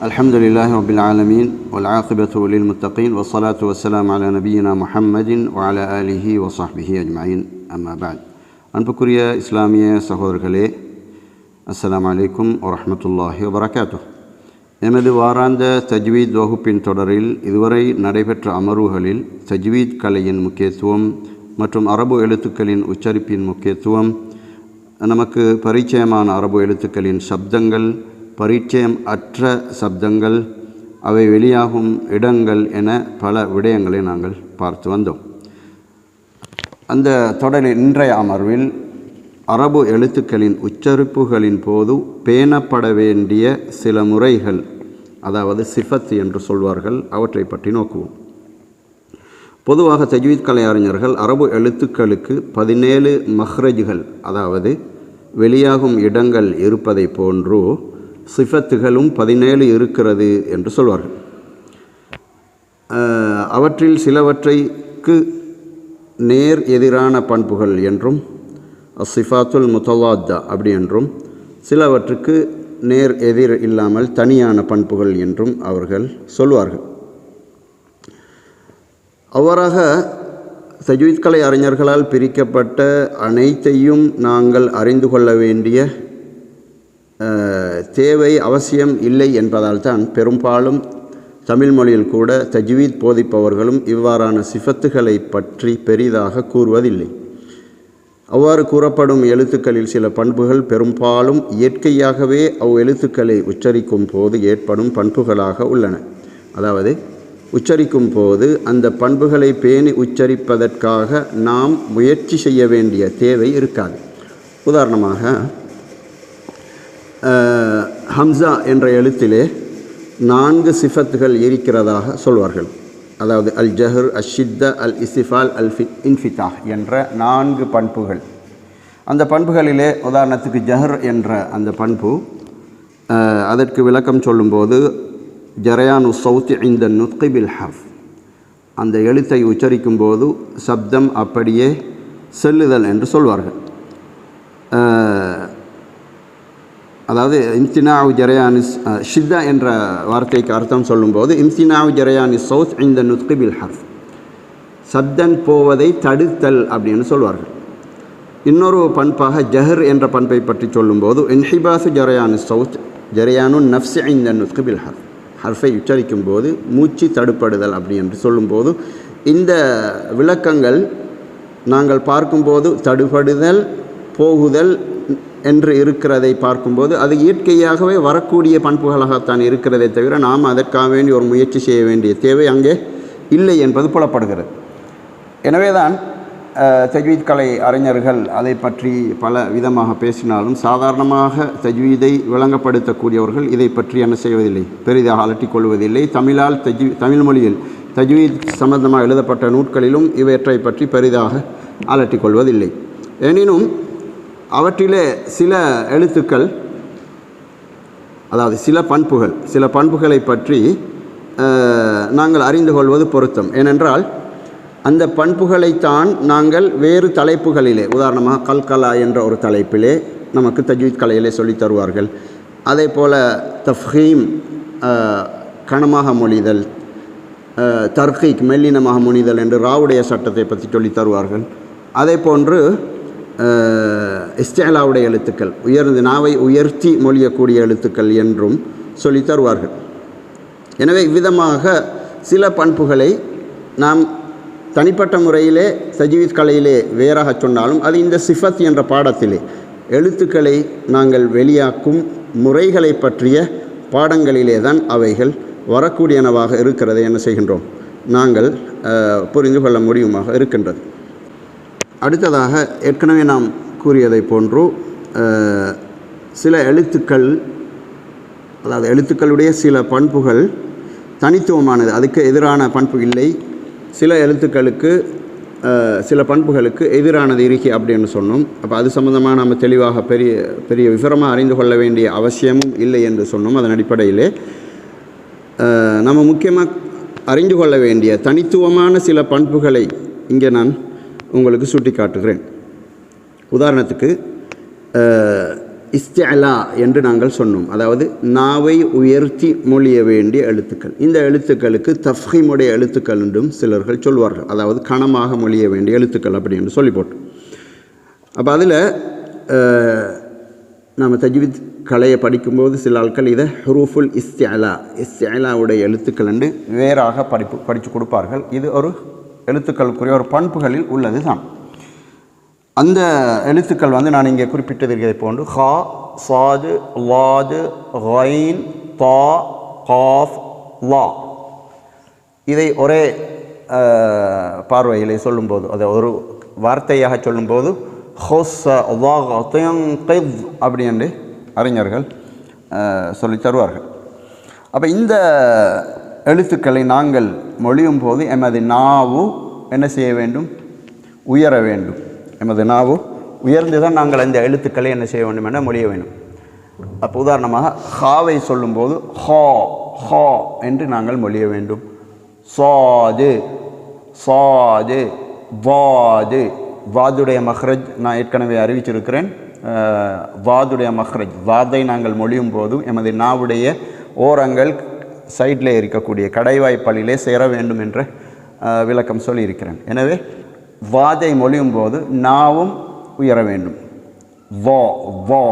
الحمد لله رب العالمين والعاقبة للمتقين والصلاة والسلام على نبينا محمد وعلى آله وصحبه أجمعين أما بعد அன்புக்குரிய இஸ்லாமிய சகோதரர்களே அஸ்ஸலாமு அலைக்கும் வரஹ்மத்துல்லாஹி வபரகாத்து எமது வாராந்த தஜ்வீத் வகுப்பின் தொடரில் இதுவரை நடைபெற்ற அமர்வுகளில் தஜ்வீத் கலையின் முக்கியத்துவம் மற்றும் அரபு எழுத்துக்களின் உச்சரிப்பின் முக்கியத்துவம் நமக்கு பரிச்சயமான அரபு எழுத்துக்களின் சப்தங்கள் பரிச்சயம் அற்ற சப்தங்கள் அவை வெளியாகும் இடங்கள் என பல விடயங்களை நாங்கள் பார்த்து வந்தோம். அந்த தொடரில் இன்றைய அமர்வில் அரபு எழுத்துக்களின் உச்சரிப்புகளின் போது பேணப்பட வேண்டிய சில முறைகள் அதாவது சிஃபத் என்று சொல்வார்கள் அவற்றை பற்றி நோக்குவோம். பொதுவாக தஜ்வீத் கலை அறிஞர்கள் அரபு எழுத்துக்களுக்கு பதினேழு மஹ்ரஜ்கள் அதாவது வெளியாகும் இடங்கள் இருப்பதை போன்று சிஃபத்துகளும் பதினேழு இருக்கிறது என்று சொல்வார்கள். அவற்றில் சிலவற்றைக்கு நேர் எதிரான பண்புகள் என்றும் சிஃபாத்துல் முத்தவாத்தா அப்படி என்றும் சிலவற்றுக்கு நேர் எதிர் இல்லாமல் தனியான பண்புகள் என்றும் அவர்கள் சொல்வார்கள். அவ்வாறாக தஜ்வீத் கலை அறிஞர்களால் பிரிக்கப்பட்ட அனைத்தையும் நாங்கள் அறிந்து கொள்ள வேண்டிய தேவை அவசியம் இல்லை என்பதால் தான் பெரும்பாலும் தமிழ் மொழியில் கூட தஜ்வீத் போதிப்பவர்களும் இவ்வாறான சிஃபத்துகளை பற்றி பெரிதாக கூறுவதில்லை. அவ்வாறு கூறப்படும் எழுத்துக்களில் சில பண்புகள் பெரும்பாலும் இயற்கையாகவே அவ் எழுத்துக்களை உச்சரிக்கும் போது ஏற்படும் பண்புகளாக உள்ளன. அதாவது உச்சரிக்கும் போது அந்த பண்புகளை பேணி உச்சரிப்பதற்காக நாம் முயற்சி செய்ய வேண்டிய தேவை இருக்காது. உதாரணமாக ஹம்சா என்ற எழுத்திலே நான்கு சிஃபத்துகள் இருக்கிறதாக சொல்வார்கள். அதாவது அல் ஜஹர் அஷித்த அல் இசிஃபால் அல் ஃபி இன்ஃபிதாஹ் என்ற நான்கு பண்புகள். அந்த பண்புகளிலே உதாரணத்துக்கு ஜஹர் என்ற அந்த பண்பு அதற்கு விளக்கம் சொல்லும்போது ஜரயானு சவுத் இந்த நுத்கிபில் ஹஃப். அந்த எழுத்தை உச்சரிக்கும் போது சப்தம் அப்படியே செல்லுதல் என்று சொல்வார்கள். அதாவது இம்தினாவு ஜரையானி ஷித்தா என்ற வார்த்தைக்கு அர்த்தம் சொல்லும்போது இம்தினாவு ஜரையானி சவுத் இந்த நுத்கிபில் ஹர்ஃப். சப்தன் போவதை தடுத்தல் அப்படின்னு சொல்வார்கள். இன்னொரு பண்பாக ஜஹர் என்ற பண்பை பற்றி சொல்லும்போது இன்ஹிபாசு ஜரையானு சவுத் ஜரையானு நஃப்ஸ் இந்த நுத்கிபில் ஹர்ஃப். ஹர்ஃபை உச்சரிக்கும் போது மூச்சு தடுப்படுதல் அப்படி என்று சொல்லும்போது இந்த விளக்கங்கள் நாங்கள் பார்க்கும்போது தடுபடுதல் போகுதல் என்று இருக்கிறதை பார்க்கும்போது அது இயற்கையாகவே வரக்கூடிய பண்புகளாகத்தான் இருக்கிறதே தவிர நாம் அதற்காக வேண்டி ஒரு முயற்சி செய்ய வேண்டிய தேவை அங்கே இல்லை என்பது புலப்படுகிறது. எனவேதான் தான் தஜ்வீத் கலை அறிஞர்கள் அதை பற்றி பல விதமாக பேசினாலும் சாதாரணமாக தஜ்வீதை விளங்கப்படுத்தக்கூடியவர்கள் இதை பற்றி என்ன செய்வதில்லை பெரிதாக அலட்டிக் கொள்வதில்லை. தமிழால் தஜ் தமிழ் மொழியில் தஜ்வீத் சம்பந்தமாக எழுதப்பட்ட நூட்களிலும் இவற்றை பற்றி பெரிதாக அலட்டிக் கொள்வதில்லை. எனினும் அவற்றிலே சில எழுத்துக்கள் அதாவது சில பண்புகள் சில பண்புகளை பற்றி நாங்கள் அறிந்து கொள்வது பொருத்தம். ஏனென்றால் அந்த பண்புகளைத்தான் நாங்கள் வேறு தலைப்புகளிலே உதாரணமாக கல்கலா என்ற ஒரு தலைப்பிலே நமக்கு தஜ்வீத் கலையிலே சொல்லித் தருவார்கள். அதே போல் தஃஹீம் கனமாக மொழிதல் அஹ், தர்கீக் மெல்லினமாக முனிதல் என்று ராவுடைய சட்டத்தை பற்றி சொல்லித் தருவார்கள். அதே போன்று அஹ், எழுத்துக்கள். உயர்ந்து நாவை உயர்த்தி மொழியக்கூடிய எழுத்துக்கள் என்றும் சொல்லித் தருவார்கள். எனவே இவ்விதமாக சில பண்புகளை நாம் தனிப்பட்ட முறையிலே சஜீவித் கலையிலே வேறாக சொன்னாலும் அது இந்த சிஃபத் என்ற பாடத்திலே. எழுத்துக்களை நாங்கள் வெளியாக்கும் முறைகளை பற்றிய பாடங்களிலே தான் அவைகள் வரக்கூடியனவாக இருக்கிறதை என்ன செய்கின்றோம்? நாங்கள் புரிந்து கொள்ள முடியுமாக இருக்கின்றது. அடுத்ததாக ஏற்கனவே நாம் கூறியதை போன்று சில எழுத்துக்கள் அதாவது எழுத்துக்களுடைய சில பண்புகள் தனித்துவமானது அதுக்கு எதிரான பண்பு இல்லை. சில எழுத்துக்களுக்கு சில பண்புகளுக்கு எதிரானது இருக்கி அப்படின்னு சொன்னோம். அப்போ அது சம்பந்தமாக நம்ம தெளிவாக பெரிய பெரிய விவரமாக அறிந்து கொள்ள வேண்டிய அவசியமும் இல்லை என்று சொன்னோம் அதன் அடிப்படையிலே. நம்ம முக்கியமாக அறிந்து கொள்ள வேண்டிய தனித்துவமான சில பண்புகளை இங்கே நான் உங்களுக்கு சுட்டி காட்டுகிறேன் உதாரணத்துக்கு அஹ், என்று நாங்கள் சொன்னோம். அதாவது நாவை உயர்த்தி மொழிய வேண்டிய எழுத்துக்கள். இந்த எழுத்துக்களுக்கு தஃஹீமுடைய எழுத்துக்கள் என்றும் சிலர்கள் சொல்வார்கள். அதாவது கணமாக மொழிய வேண்டிய எழுத்துக்கள் அப்படி என்று சொல்லி போட்டோம் அப்போ அதில் நம்ம தஜ்வித் கலையை படிக்கும்போது சில ஆட்கள் இதை ஹுரூஃபுல் இஸ்தியலா இஸ்தியலாவுடைய எழுத்துக்கள் என்று வேறாக படிப்பு படித்து கொடுப்பார்கள். இது ஒரு எழுத்துக்களுக்குரிய ஒரு பண்புகளில் உள்ளது தான். அந்த எழுத்துக்கள் வந்து நான் இங்கே குறிப்பிட்டிருக்கிறதை போன்று ஹா சாது லாது ஹைன் தா காஃப் லா இதை ஒரே பார்வையில் பார்வையிலே சொல்லும்போது அதை ஒரு வார்த்தையாக சொல்லும்போது ஹொஸ்ஸ அப்படி என்று அறிஞர்கள் சொல்லி தருவார்கள். அப்போ இந்த எழுத்துக்களை நாங்கள் மொழியும் போது எமது நாவு என்ன செய்ய வேண்டும்? உயர வேண்டும். எமது நாவு உயர்ந்து தான் நாங்கள் அந்த எழுத்துக்களை என்ன செய்ய வேண்டும் என மொழிய வேண்டும். அப்போ உதாரணமாக ஹாவை சொல்லும்போது ஹா ஹா என்று நாங்கள் மொழிய வேண்டும். சாது சாது வாது வாதுடைய மஹ்ரஜ் நான் ஏற்கனவே அறிவிச்சிருக்கிறேன். வாதுடைய மஹ்ரஜ் வாதை நாங்கள் மொழியும் போது எமது நாவுடைய ஓரங்கள் சைடில் இருக்கக்கூடிய கடைவாய்ப்பள்ளியிலே சேர வேண்டும் என்ற விளக்கம் சொல்லியிருக்கிறேன். எனவே வாதை மொழியும் போது நாவும் உயர வேண்டும். வா வா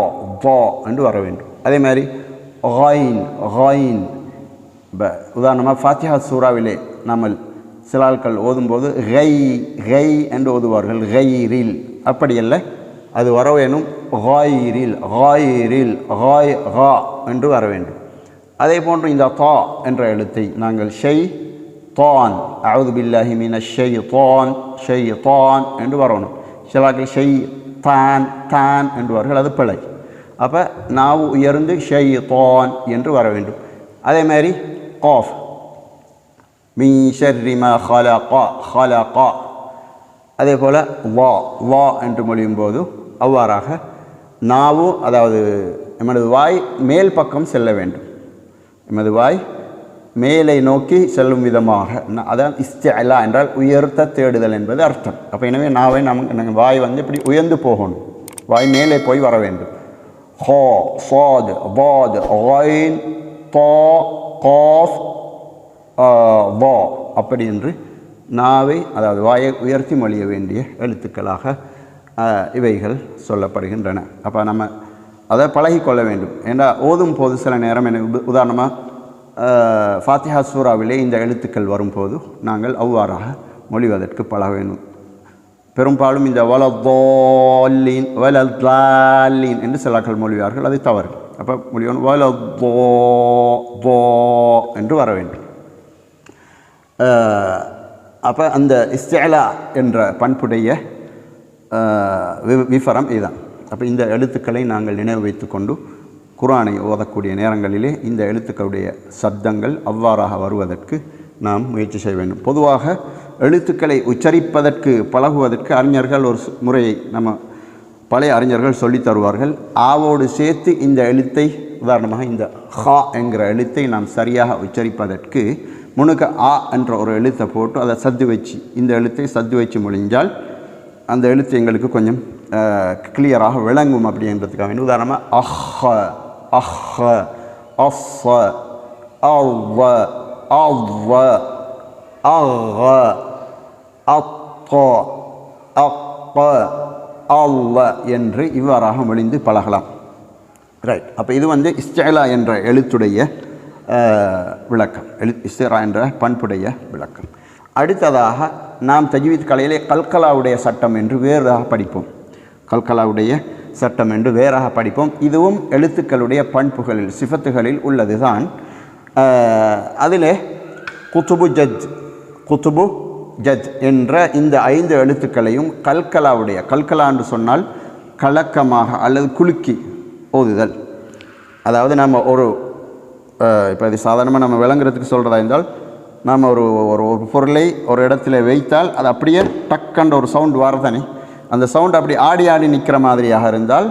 வா என்று வர வேண்டும். அதே மாதிரி ஹாயின் ஹாயின் இப்போ உதாரணமாக ஃபாத்திஹா சூறாவிலே நம்ம சில ஆட்கள் ஓதும்போது ஹை ஹை என்று ஓதுவார்கள். ஹைரில் அப்படி அது வர வேணும். ஹாயிரில் ஹாயிரில் ஹாய் ஹா என்று வர வேண்டும். அதே போன்று இந்த தா என்ற எழுத்தை நாங்கள் ஷெய் தான் அவது பில்லாஹி மீன ஷெய் தான் ஷெய் தான் என்று வரணும் சிலாக்கள் ஷெய் தான் தான் என்று வார்கள் அது பிழை. அப்போ நாவு உயர்ந்து ஷெய் தான் என்று வர வேண்டும். அதே மாதிரி காஃப். மீ ஷர்ரி ஹலகா ஹலகா. அதே போல் வா வா என்று மொழியும் போது அவ்வாறாக நாவு அதாவது எமது வாய் மேல் பக்கம் செல்ல வேண்டும். எமது வாய் மேலே நோக்கி செல்லும் விதமாக. அதான் இஸ்திஅலா என்றால் உயர்த்த தேடுதல் என்பது அர்த்தம். அப்போ எனவே நாவை நம் நாங்கள் வாய் வந்து இப்படி உயர்ந்து போகணும். வாய் மேலே போய் வர வேண்டும். ஹோ ஃபாத் பாத் ஒயின் தா காஃப் வா. அப்படி என்று நாவை அதாவது வாயை உயர்த்தி மொழிய வேண்டிய எழுத்துக்களாக இவைகள் சொல்லப்படுகின்றன. அப்போ நம்ம அதை பழகிக்கொள்ள வேண்டும். ஏன்னா ஓதும் போது சில நேரம் எனக்கு உதாரணமாக ஃபாத்திஹா சூராவிலே இந்த எழுத்துக்கள் வரும்போது நாங்கள் அவ்வாறாக மொழிவதற்கு பழக வேண்டும். பெரும்பாலும் இந்த வலதோல்லீன் வலதாலின் என்று சிலாக்கள் மொழிவார்கள் அது தவறு. அப்போ மொழிவன் வலதோ தோ என்று வர வேண்டும். அப்போ அந்த இஸ்தேலா என்ற பண்புடைய வி- விவரம் இதுதான். அப்போ இந்த எழுத்துக்களை நாங்கள் நினைவு வைத்துக்கொண்டு குரானை ஓதக்கூடிய நேரங்களிலே இந்த எழுத்துக்களுடைய சப்தங்கள் அவ்வாறாக வருவதற்கு நாம் முயற்சி செய்ய வேண்டும். பொதுவாக எழுத்துக்களை உச்சரிப்பதற்கு பழகுவதற்கு அறிஞர்கள் ஒரு முறையை நம்ம பழைய அறிஞர்கள் சொல்லித் தருவார்கள். ஆவோடு சேர்த்து இந்த எழுத்தை உதாரணமாக இந்த ஹா என்கிற எழுத்தை நாம் சரியாக உச்சரிப்பதற்கு முனுக்க ஆ என்ற ஒரு எழுத்தை போட்டு அதை சத்து வச்சு இந்த எழுத்தை சத்து வச்சு முடிஞ்சால் அந்த எழுத்து எங்களுக்கு கொஞ்சம் கிளியராக விளங்கும் அப்படின்றதுக்காக வேண்டி. உதாரணமாக அஹ் அஹ் அஸ்ஸ அவ்வ அவ்வ அஹ அப்ப அக்க அல்ல என்று இவ்வாறாக மொழிந்து பழகலாம். ரைட் அப்போ இது வந்து இஸ்டேலா என்ற எழுத்துடைய விளக்கம். எழு இஸ்திரா என்ற பண்புடைய விளக்கம். அடுத்ததாக நாம் தஜ்வீத் கலையிலே கல்கலாவுடைய சட்டம் என்று வேறாக படிப்போம். கல்கலாவுடைய சட்டம் என்று வேறாக படிப்போம். இதுவும் எழுத்துக்களுடைய பண்புகளில் சிஃபத்துகளில் உள்ளது தான் அதிலே குத்துபு ஜஜ் குத்துபு ஜஜ் என்ற இந்த ஐந்து எழுத்துக்களையும் கல்கலாவுடைய கல்கலா என்று சொன்னால் கலக்கமாக அல்லது குலுக்கி ஓதுதல். அதாவது நம்ம ஒரு இப்போ இது சாதாரணமாக நம்ம விளங்குறதுக்கு சொல்கிறதா இருந்தால் நாம் ஒரு ஒரு ஒரு பொருளை ஒரு இடத்துல வைத்தால் அது அப்படியே டக்கன்ற ஒரு சவுண்ட் வரதானே அந்த சவுண்ட் அப்படி ஆடி ஆடி நிற்கிற மாதிரியாக இருந்தால்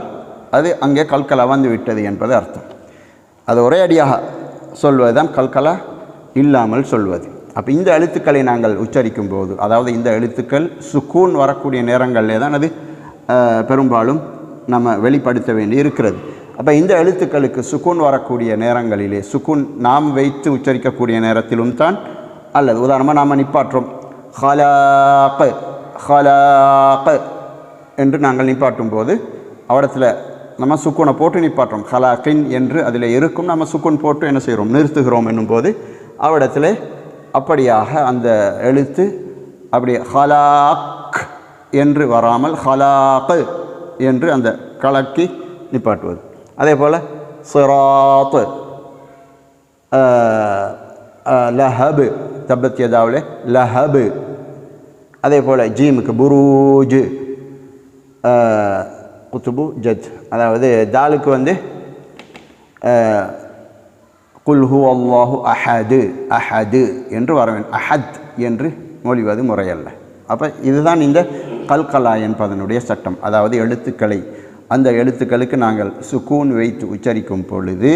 அது அங்கே கல்கலா வந்து விட்டது என்பது அர்த்தம். அது ஒரே அடியாக சொல்வது தான் கல்கலா இல்லாமல் சொல்வது. அப்போ இந்த எழுத்துக்களை நாங்கள் உச்சரிக்கும் போது அதாவது இந்த எழுத்துக்கள் சுக்கூன் வரக்கூடிய நேரங்களிலே தான் அது பெரும்பாலும் நம்ம வெளிப்படுத்த வேண்டி இருக்கிறது. அப்போ இந்த எழுத்துக்களுக்கு சுக்கூன் வரக்கூடிய நேரங்களிலே சுக்கூன் நாம் வைத்து உச்சரிக்கக்கூடிய நேரத்திலும் தான் அல்லது உதாரணமாக நாம் நிப்பாற்றோம் ஹலாக் ஹலாக் என்று நாங்கள் நிப்பாட்டும் போது அவடத்தில் நம்ம சுக்குனை போட்டு நிப்பாட்டுறோம். ஹலாக்கின் என்று அதில் இருக்கும் நம்ம சுக்குன் போட்டு என்ன செய்கிறோம்? நிறுத்துகிறோம் என்னும்போது அவடத்தில் அப்படியாக அந்த எழுத்து அப்படி ஹலாக் என்று வராமல் ஹலாக்கு என்று அந்த கலக்கி நிப்பாட்டுவது. அதே போல் சிராத்து லஹபு தப்பத் யதாவில் லஹபு. அதே போல் ஜீமுக்கு புரூஜு குத்துபு ஜத் அதாவது தாலுக்கு வந்து குல்ஹு அல்லாஹு அஹது அஹது என்று வர வேண்டும். அஹத் என்று மொழிவது முறையல்ல. அப்போ இதுதான் இந்த கல்கலா என்பதனுடைய சட்டம். அதாவது எழுத்துக்களை அந்த எழுத்துக்களுக்கு நாங்கள் சுக்கூன் வைத்து உச்சரிக்கும் பொழுது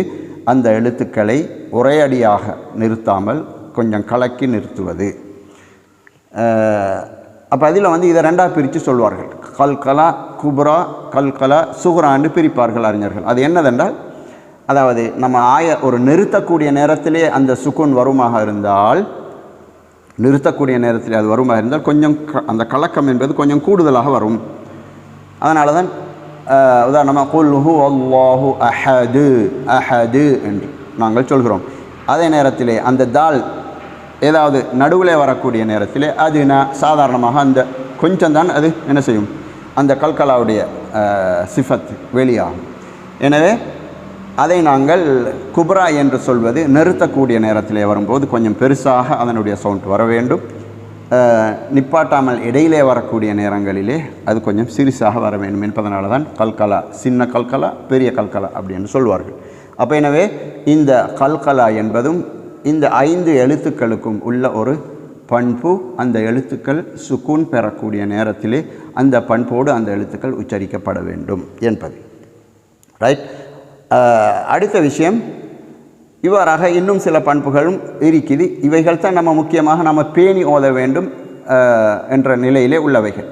அந்த எழுத்துக்களை உரையடியாக நிறுத்தாமல் கொஞ்சம் கலக்கி நிறுத்துவது. அப்போ அதில் வந்து இதை ரெண்டாக பிரித்து சொல்வார்கள். கல்கலா குப்ரா கல்கலா சுகுரான்னு பிரிப்பார்கள் அறிஞர்கள். அது என்னதென்றால் அதாவது நம்ம ஆய ஒரு நிறுத்தக்கூடிய நேரத்திலே அந்த சுக்குன் வருமாக இருந்தால் நிறுத்தக்கூடிய நேரத்தில் அது வருமாக இருந்தால் கொஞ்சம் க- அந்த கலக்கம் என்பது கொஞ்சம் கூடுதலாக வரும். அதனால தான் உதாரணமாக குல் ஹு அல்லாஹு அஹது அஹது என்று நாங்கள் சொல்கிறோம். அதே நேரத்திலே அந்த தால் ஏதாவது நடுவில் வரக்கூடிய நேரத்தில் அது நான் சாதாரணமாக அந்த கொஞ்சம் தான் அது என்ன செய்யும்? அந்த கல்கலாவுடைய சிஃபத் வெளியாகும். எனவே அதை நாங்கள் குப்ரா என்று சொல்வது நிறுத்தக்கூடிய நேரத்திலே வரும்போது கொஞ்சம் பெருசாக அதனுடைய சவுண்ட் வர வேண்டும். நிப்பாட்டாமல் இடையிலே வரக்கூடிய நேரங்களிலே அது கொஞ்சம் சிறிசாக வர வேண்டும் என்பதனால தான் கல்கலா சின்ன கல்கலா பெரிய கல்கலா அப்படின்னு சொல்வார்கள். அப்போ எனவே இந்த கல்கலா என்பதும் இந்த ஐந்து எழுத்துக்களுக்கும் உள்ள ஒரு பண்பு அந்த எழுத்துக்கள் சுக்கூன் பெறக்கூடிய நேரத்திலே அந்த பண்போடு அந்த எழுத்துக்கள் உச்சரிக்கப்பட வேண்டும் என்பது. ரைட் அடுத்த விஷயம் இவ்வாறாக இன்னும் சில பண்புகளும் இருக்குது. இவைகள் தான் நம்ம முக்கியமாக நம்ம பேணி ஓத வேண்டும் என்ற நிலையிலே உள்ளவைகள்.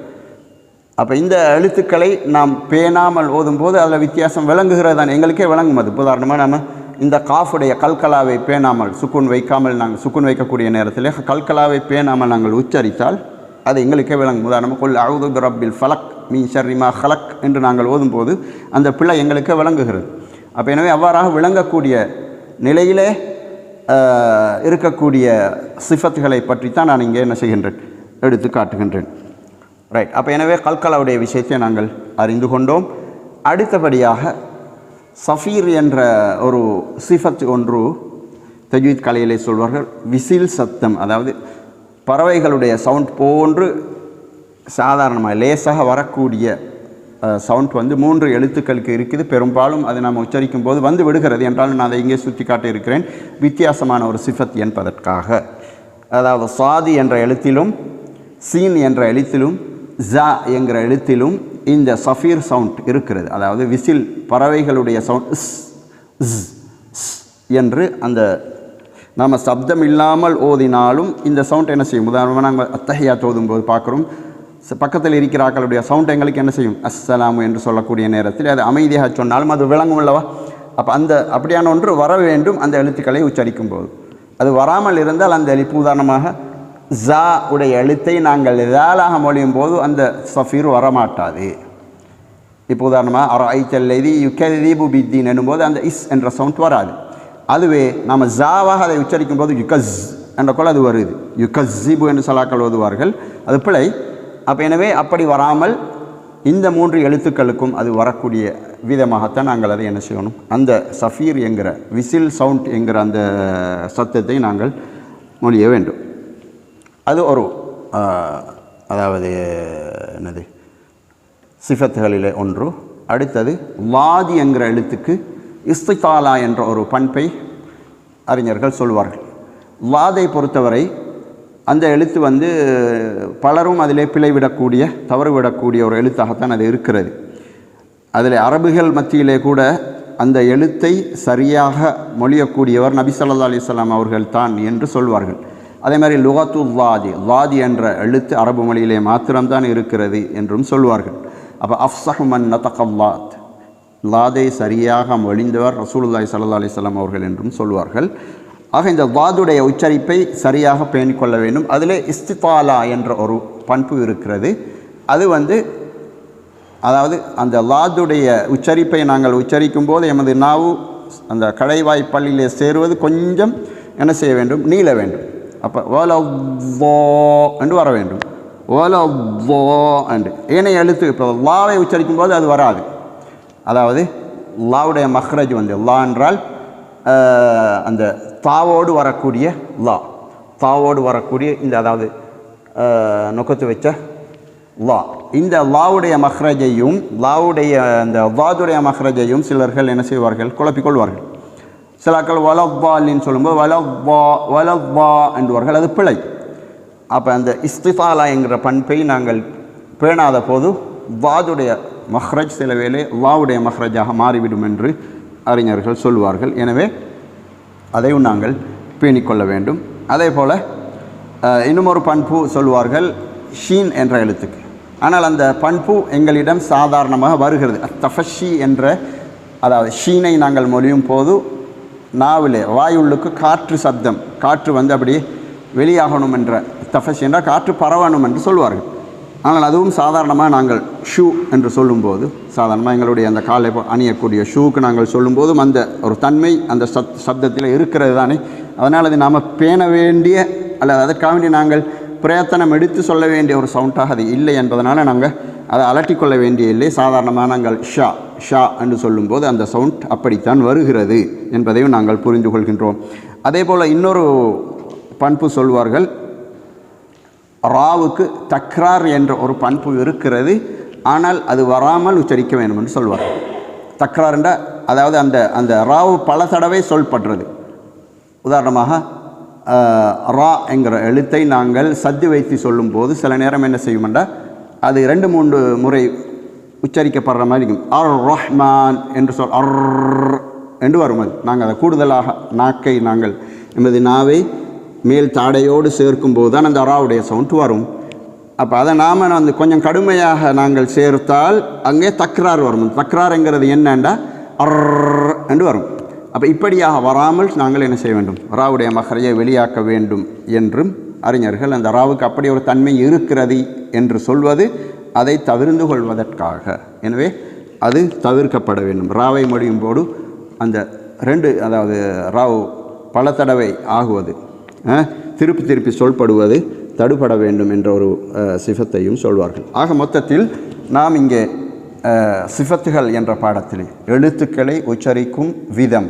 அப்போ இந்த எழுத்துக்களை நாம் பேணாமல் ஓதும்போது அதில் வித்தியாசம் விளங்குகிறது தான்? எங்களுக்கே விளங்கும் அது. உதாரணமாக நம்ம இந்த காஃபுடைய கல்கலாவை பேணாமல் சுக்குன் வைக்காமல் நாங்கள் சுக்குன் வைக்கக்கூடிய நேரத்தில் கல்கலாவை பேணாமல் நாங்கள் உச்சரித்தால் அது எங்களுக்கே விளங்கும். உதாரணமாக கொல் அவுது ரப்பில் ஃபலக் மீ ஷர்ரிமா ஹலக் என்று நாங்கள் ஓதும்போது அந்த பிள்ளை எங்களுக்கே விளங்குகிறது. அப்போ எனவே அவ்வாறாக விளங்கக்கூடிய நிலையிலே இருக்கக்கூடிய சிஃபத்துகளை பற்றித்தான் நான் இங்கே என்ன செய்கின்றேன் எடுத்து காட்டுகின்றேன். ரைட் அப்போ எனவே கல்கலாவுடைய விஷயத்தை நாங்கள் அறிந்து கொண்டோம். அடுத்தபடியாக சஃபீர் என்ற ஒரு சிஃபத் ஒன்று தஜ்வீத் கலையிலே சொல்வார்கள் விசில் சத்தம் அதாவது பறவைகளுடைய சவுண்ட் போன்று சாதாரணமாக லேசாக வரக்கூடிய சவுண்ட் வந்து மூன்று எழுத்துக்களுக்கு இருக்குது. பெரும்பாலும் அதை நாம் உச்சரிக்கும் போது வந்து விடுகிறது என்றாலும் நான் அதை இங்கே சுற்றி காட்ட இருக்கிறேன். வித்தியாசமான ஒரு சிஃபத் என்பதற்காக. அதாவது சாதி என்ற எழுத்திலும் சீன் என்ற எழுத்திலும் ஜா என்கிற எழுத்திலும் இந்த சஃபீர் சவுண்ட் இருக்கிறது. அதாவது விசில் பறவைகளுடைய சவுண்ட் ஸ் இஸ், இஸ் என்று அந்த நாம் சப்தம் இல்லாமல் ஓதினாலும் இந்த சவுண்ட் என்ன செய்யும்? உதாரணமாக நாங்கள் அத்தகையா ஓதும்போது பார்க்குறோம். பக்கத்தில் இருக்கிற ஆக்களுடைய சவுண்ட் எங்களுக்கு என்ன செய்யும்? அஸ்ஸலாமு என்று சொல்லக்கூடிய நேரத்தில் அது அமைதியாக சொன்னாலும் அது விளங்கும் அல்லவா? அப்போ அந்த அப்படியான ஒன்று வர வேண்டும் அந்த எழுத்துக்களை உச்சரிக்கும் போது அது வராமல் இருந்தால் அந்த எழுப்பு உதாரணமாக ஜா உடைய எழுத்தை நாங்கள் இதாலாக மொழியும் போது அந்த சஃபீர் வரமாட்டாது. இப்போ உதாரணமாக அர ஐத்தல்லைதி யுக்கதீபு பித்தீன் என்னும்போது அந்த இஸ் என்ற சவுண்ட் வராது. அதுவே நாம் ஜாவாக அதை உச்சரிக்கும் போது யுகஸ் என்ற கொள்ள அது வருது. யுகஸிபு என்று சலாக்கள் ஓதுவார்கள். அது பிழை. அப்போ எனவே அப்படி வராமல் இந்த மூன்று எழுத்துக்களுக்கும் அது வரக்கூடிய விதமாகத்தான் நாங்கள் அதை என்ன செய்யணும்? அந்த சஃபீர் என்கிற விசில் சவுண்ட் என்கிற அந்த சத்தத்தை நாங்கள் மொழிய வேண்டும். அது ஒரு அதாவது என்னது? சிஃபத்துகளிலே ஒன்று. அடுத்தது வாதி என்கிற எழுத்துக்கு இஸ்திகாலா என்ற ஒரு பண்பை அறிஞர்கள் சொல்வார்கள். வாதை பொறுத்தவரை அந்த எழுத்து வந்து பலரும் அதிலே பிழைவிடக்கூடிய தவறுவிடக்கூடிய தவறு விடக்கூடிய ஒரு எழுத்தாகத்தான் அது இருக்கிறது. அதில் அரபுகள் மத்தியிலே கூட அந்த எழுத்தை சரியாக மொழியக்கூடியவர் நபி சொல்லா அலிஸ்லாம் அவர்கள் தான் என்று சொல்வார்கள். அதே மாதிரி லுகத்து வாதி வாதி என்ற எழுத்து அரபு மொழியிலே மாத்திரம்தான் இருக்கிறது என்றும் சொல்வார்கள். அப்போ அஃப்சஹ்மன் நதகல்லாத் லாதை சரியாக மொழிந்தவர் ரசூலுல்லாய் சல்லா அலைஹி அவர்கள் என்றும் சொல்வார்கள். ஆக இந்த வாதுடைய உச்சரிப்பை சரியாக பேணிக்கொள்ள வேண்டும். அதில் இஸ்திபாலா என்ற ஒரு பண்பு இருக்கிறது. அது வந்து அதாவது அந்த லாதுடைய உச்சரிப்பை நாங்கள் உச்சரிக்கும் போது எமது நாவு அந்த கடைவாய் பள்ளியிலே சேருவது கொஞ்சம் என்ன செய்ய வேண்டும்? நீள வேண்டும். அப்போ ஓல என்று வர வேண்டும். ஓல என்று. ஏனைய எழுத்து இப்போ லாவை உச்சரிக்கும் போது அது வராது. அதாவது லாவுடைய மஹ்ரஜ் வந்து லா என்றால் அந்த தாவோடு வரக்கூடிய லா. தாவோடு வரக்கூடிய இந்த அதாவது நொக்கத்து வச்ச லா. இந்த லாவுடைய மஹ்ரஜையும் லாவுடைய அந்த வாதுடைய மஹ்ரஜையும் சிலர்கள் என்ன செய்வார்கள்? குழப்பிக்கொள்வார்கள். சிலாக்கள் வலவ்வாலின்னு சொல்லும்போது வலவ்வா வலவ்வா என்பவர்கள் அது பிழை. அப்போ அந்த இஸ்திஃபாலா என்கிற பண்பை நாங்கள் பேணாத போது வாதுடைய மஹ்ரஜ் சில வேலை அல்லாவுடைய மஹ்ரஜாக மாறிவிடும் என்று அறிஞர்கள் சொல்வார்கள் எனவே அதையும் நாங்கள் பேணிக்கொள்ள வேண்டும். அதே போல் இன்னுமொரு ஒரு பண்பு சொல்வார்கள் ஷீன் என்ற எழுத்துக்கு. ஆனால் அந்த பண்பு எங்களிடம் சாதாரணமாக வருகிறது. தஃபஷி என்ற அதாவது ஷீனை நாங்கள் மொழியும் போது நாவிலே வாயுள்ளுக்கு காற்று சப்தம் காற்று வந்து அப்படியே வெளியாகணும் என்ற தஃபஷி என்றால் காற்று பரவணும் என்று சொல்வார்கள் ஆனால் அதுவும் சாதாரணமாக நாங்கள் ஷூ என்று சொல்லும்போது சாதாரணமாக எங்களுடைய அந்த காலை அணியக்கூடிய ஷூக்கு நாங்கள் சொல்லும்போதும் அந்த ஒரு தன்மை அந்த சத் சப்தத்தில் இருக்கிறது தானே. அதனால் அது நாம் பேண வேண்டிய அல்லது அதற்காக வேண்டி நாங்கள் பிரயத்தனம் எடுத்து சொல்ல வேண்டிய ஒரு சவுண்டாக அது இல்லை என்பதனால் நாங்கள் அதை அலட்டிக்கொள்ள வேண்டிய இல்லை. சாதாரணமாக நாங்கள் ஷா ஷா என்று சொல்லும்போது அந்த சவுண்ட் அப்படித்தான் வருகிறது என்பதையும் நாங்கள் புரிந்து கொள்கின்றோம். அதே போல் இன்னொரு பண்பு சொல்வார்கள் ராவுக்கு தக்ரார் என்ற ஒரு பண்பு இருக்கிறது. ஆனால் அது வராமல் உச்சரிக்க வேண்டும் என்று சொல்வார். தக்ரார் என்ற அதாவது அந்த அந்த ராவு பல தடவை சொல்படுறது. உதாரணமாக ரா என்கிற எழுத்தை நாங்கள் சத்தி வைத்து சொல்லும்போது சில நேரம் என்ன செய்யுமெண்டா அது ரெண்டு மூன்று முறை உச்சரிக்கப்படுற மாதிரி இருக்கும். அர் ரஹ்மான் என்று சொல் அர் என்று வரும் அது. நாங்கள் அதை கூடுதலாக நாக்கை நாங்கள் எமது நாவை மேல் தாடையோடு சேர்க்கும்போது தான் அந்த ராவுடைய சவுண்ட் வரும். அப்போ அதை நாம் வந்து கொஞ்சம் கடுமையாக நாங்கள் சேர்த்தால் அங்கே தக்ரார் வரும். தக்ராருங்கிறது என்னண்டா? அர் என்று வரும். அப்போ இப்படியாக வராமல் நாங்கள் என்ன செய்ய வேண்டும்? ராவுடைய மகரையை வெளியாக்க வேண்டும் என்றும் அறிஞர்கள் அந்த ராவுக்கு அப்படி ஒரு தன்மை இருக்கிறது என்று சொல்வது அதை தவிர்ந்து கொள்வதற்காக. எனவே அது தவிர்க்கப்பட வேண்டும். ராவை மொழியும் போது அந்த ரெண்டு அதாவது ராவ் பல தடவை ஆகுவது. திருப்பி திருப்பி சொல்படுவது தடுபட வேண்டும் என்ற ஒரு சிஃபத்தையும் சொல்வார்கள். ஆக மொத்தத்தில் நாம் இங்கே சிஃபத்துகள் என்ற பாடத்தில் எழுத்துக்களை உச்சரிக்கும் விதம்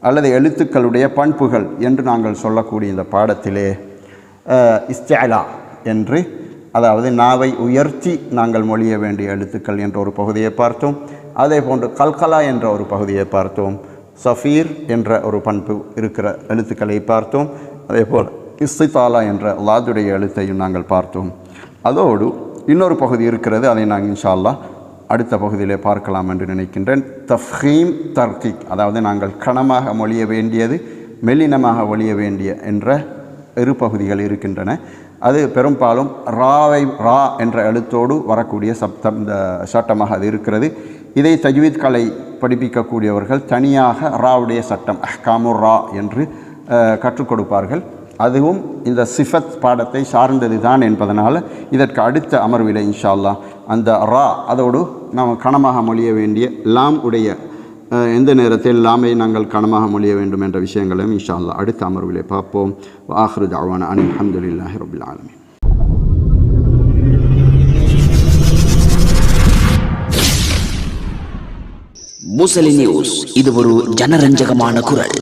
அல்லது எழுத்துக்களுடைய பண்புகள் என்று நாங்கள் சொல்லக்கூடிய இந்த பாடத்திலே அஹ், என்று அதாவது நாவை உயர்த்தி நாங்கள் மொழிய வேண்டிய எழுத்துக்கள் என்ற ஒரு பகுதியை பார்த்தோம். அதே போன்று கல்கலா என்ற ஒரு பகுதியை பார்த்தோம். சஃபீர் என்ற ஒரு பண்பு இருக்கிற எழுத்துக்களை பார்த்தோம். அதே போல் இஸ்திதாலா என்ற லாதுடைய எழுத்தையும் நாங்கள் பார்த்தோம். அதோடு இன்னொரு பகுதி இருக்கிறது அதை நாங்கள் இன்ஷால்லா அடுத்த பகுதியிலே பார்க்கலாம் என்று நினைக்கின்றேன். தஃஹீம் தர்கிக் அதாவது நாங்கள் கனமாக மொழிய வேண்டியது மெல்லினமாக ஒழிய வேண்டிய என்ற இரு பகுதிகள் இருக்கின்றன. அது பெரும்பாலும் ராவை ரா என்ற எழுத்தோடு வரக்கூடிய சப்தம் இந்த சட்டமாக அது இருக்கிறது. இதை தஜ்வீத் கலை படிப்பிக்கக்கூடியவர்கள் தனியாக ராவுடைய சட்டம் அஹ்காமு ரா என்று கற்றுக் கொடுப்பார்கள். அதுவும் இந்த சிஃபத் பாடத்தை சார்ந்தது தான் என்பதனால் இதற்கு அடுத்த அமர்வில் இன்ஷா அந்த ரா அதோடு நாம் கணமாக மொழிய வேண்டிய லாம் உடைய எந்த நேரத்தில் லாமை நாங்கள் கணமாக மொழிய வேண்டும் என்ற விஷயங்களையும் இன்ஷால்லா அடுத்த அமர்விலே பார்ப்போம். ஆஹ்ரு தாவான அணி அஹமதுல்லாஹி ரபுல் ஆலமீன். முசலி நியூஸ். இது ஒரு ஜனரஞ்சகமான குரல்.